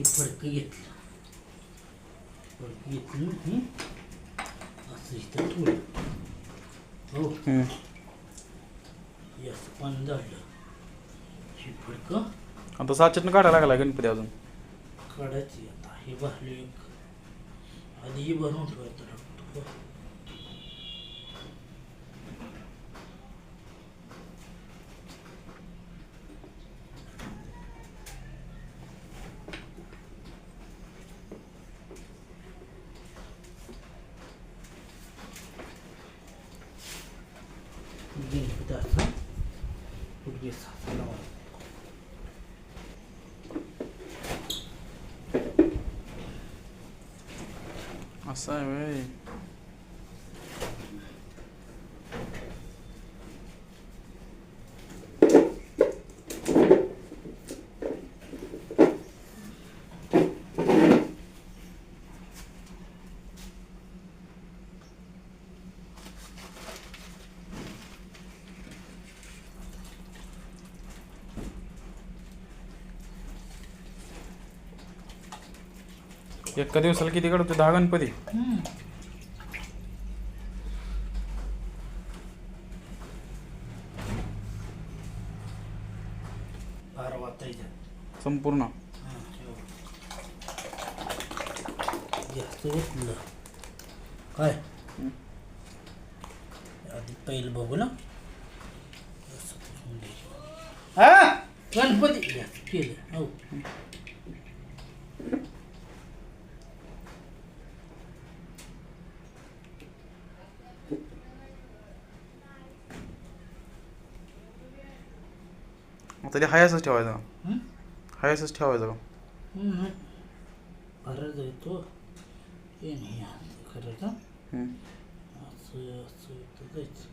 हे फडकं घेतलं फडकं घेतलं हं? असं इथं ठेवलं. हो. हे असं हे फडकं आता साचेतनं काढायला लागला गणपती अजून. काढायची आता. हे भरले एक आधी हे भरून ठेवायचं. लागतो गणपती असा पुढे साचा लावायचा असं एका दिवसाला किती काढतो दहा गणपती. संपूर्ण. काय. आधी पहिलं बघू ना. हा? गणपती. केलं. हो आता ते हायासच ठेवायचं हं? हायासच ठेवायचं का हं, नाही. येतो हे नाही असं करायचं हम्म. असं असं जायचं